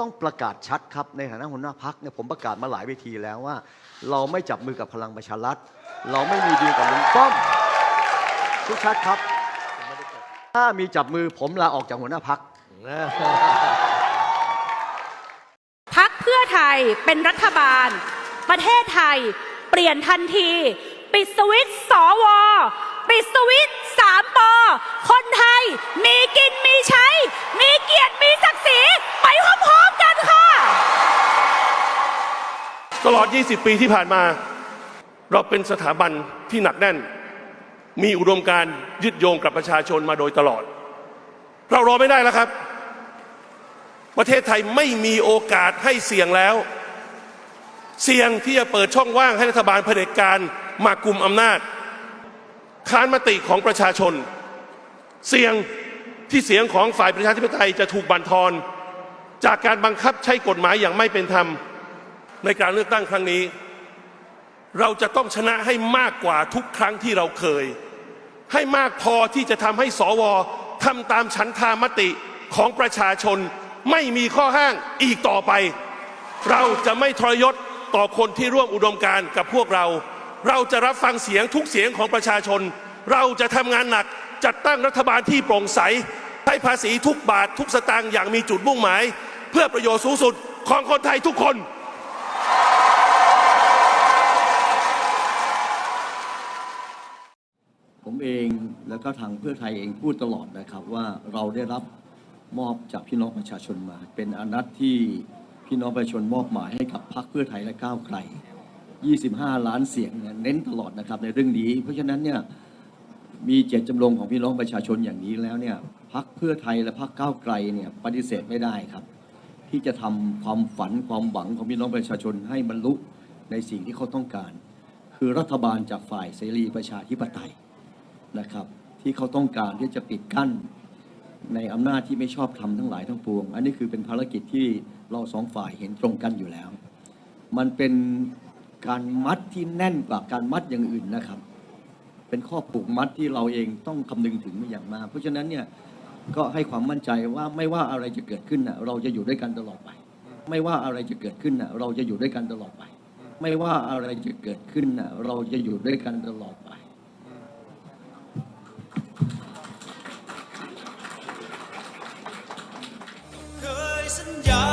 ต้องประกาศชัดครับในฐานะหัวหน้าพักเนี่ยผมประกาศมาหลายเวทีแล้วว่า เราไม่จับมือกับพลังประชารัฐ เราไม่มีดีกับลุงป้อมทุกชัดครับ ถ้ามีจับมือผมลาออกจากหัวหน้าพักพักเพื่อไทยเป็นรัฐบาล ประเทศไทย เปลี่ยนทันที ปิดสวิตช์สวปิดสวิตสามปอคนไทย มีกินมีใช้ มีเกียรติมีศักดิ์ศรีไปพร้อมๆกันค่ะ ตลอด 20 ปีที่ผ่านมา เราเป็นสถาบันที่หนักแน่น มีอุดมการยึดโยงกับประชาชนมาโดยตลอด เรารอไม่ได้แล้วครับ ประเทศไทยไม่มีโอกาสให้เสี่ยงแล้ว เสี่ยงที่จะเปิดช่องว่างให้รัฐบาลเผด็จการมากุมอำนาจ ค้านมติของประชาชน เสี่ยงที่เสียงของฝ่ายประชาธิปไตยจะถูกบั่นทอน จากการบังคับใช้กฎหมายอย่างไม่เป็นธรรม ในการเลือกตั้งครั้งนี้ เราจะต้องชนะให้มากกว่าทุกครั้งที่เราเคย ให้มากพอที่จะทำให้สวทำตามฉันทามติของประชาชนไม่มีข้อห้างอีกต่อไป เราจะไม่ทรยศต่อคนที่ร่วมอุดมการกับพวกเรา เราจะรับฟังเสียงทุกเสียงของประชาชน เราจะทำงานหนักจัดตั้งรัฐบาลที่โปร่งใสให้ภาษีทุกบาททุกสตางค์อย่างมีจุดมุ่งหมาย เพื่อประโยชน์สูงสุดของคนไทยทุกคน ผม เองแล้วก็ทางเพื่อไทยเองพูดตลอดนะครับว่าเราได้รับมอบจากพี่น้องประชาชนมา เป็นอนัตที่พี่น้องประชาชนมอบหมายให้กับพรรคเพื่อไทยและก้าวไกล 25 ล้านเสียงเนี่ยเน้นตลอดนะครับในเรื่องนี้ เพราะฉะนั้นเนี่ยมีเจตจำลงของพี่น้องประชาชนอย่างนี้แล้วเนี่ยพรรคเพื่อไทยและพรรคก้าวไกลเนี่ยปฏิเสธไม่ได้ครับ ที่จะทำความฝันความหวังของพี่น้องประชาชนให้บรรลุในสิ่งที่เขาต้องการ คือรัฐบาลจากฝ่ายเสรีประชาธิปไตย นะครับ ที่เขาต้องการที่จะปิดกั้นในอำนาจที่ไม่ชอบทำทั้งหลายทั้งปวง อันนี้คือเป็นภารกิจที่เราสองฝ่ายเห็นตรงกันอยู่แล้ว มันเป็นการมัดที่แน่นกว่าการมัดอย่างอื่นนะครับ เป็นข้อผูกมัดที่เราเองต้องคำนึงถึงเป็นอย่างมาก เพราะฉะนั้นเนี่ยก็ให้ความมั่นใจว่าไม่ว่าอะไรจะเกิดขึ้นนะเราจะอยู่ด้วยกันตลอดไป ไม่ว่าอะไรจะเกิดขึ้นนะเราจะอยู่ด้วยกันตลอดไป ไม่ว่าอะไรจะเกิดขึ้นนะเราจะอยู่ด้วยกันตลอดไป สัญญา